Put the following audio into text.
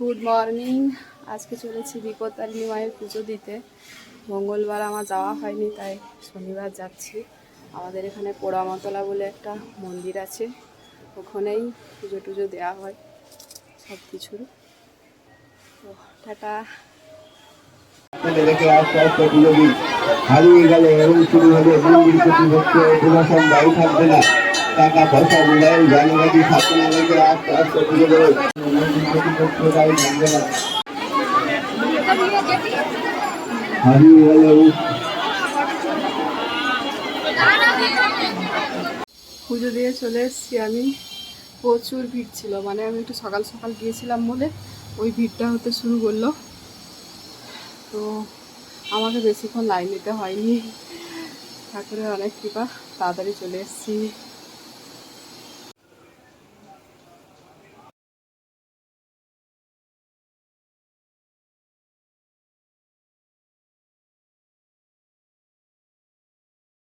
Good morning আজকে চলেছি বিপত্তারিণী মায়ের পুজো দিতে। মঙ্গলবার আমার যাওয়া হয়নি, তাই শনিবার যাচ্ছি। আমাদের এখানে পোড়ামতলা বলে একটা মন্দির আছে। ওখানেই পুজো টুজো দেওয়া হয় সব কিছুর তো টাটা শুরু দায়ী থাকবে না। টাকা পয়সা পুজো দায়ী চলে এসেছি আমি। প্রচুর ভিড় ছিল মানে আমি একটু সকাল সকাল গিয়েছিলাম বলে ওই ভিড়টা হতে শুরু করল। তো আমাকে বেশিক্ষণ লাইন দিতে হয়নি। ঠাকুরের অনেক কৃপা, তাড়াতাড়ি চলে এসেছি।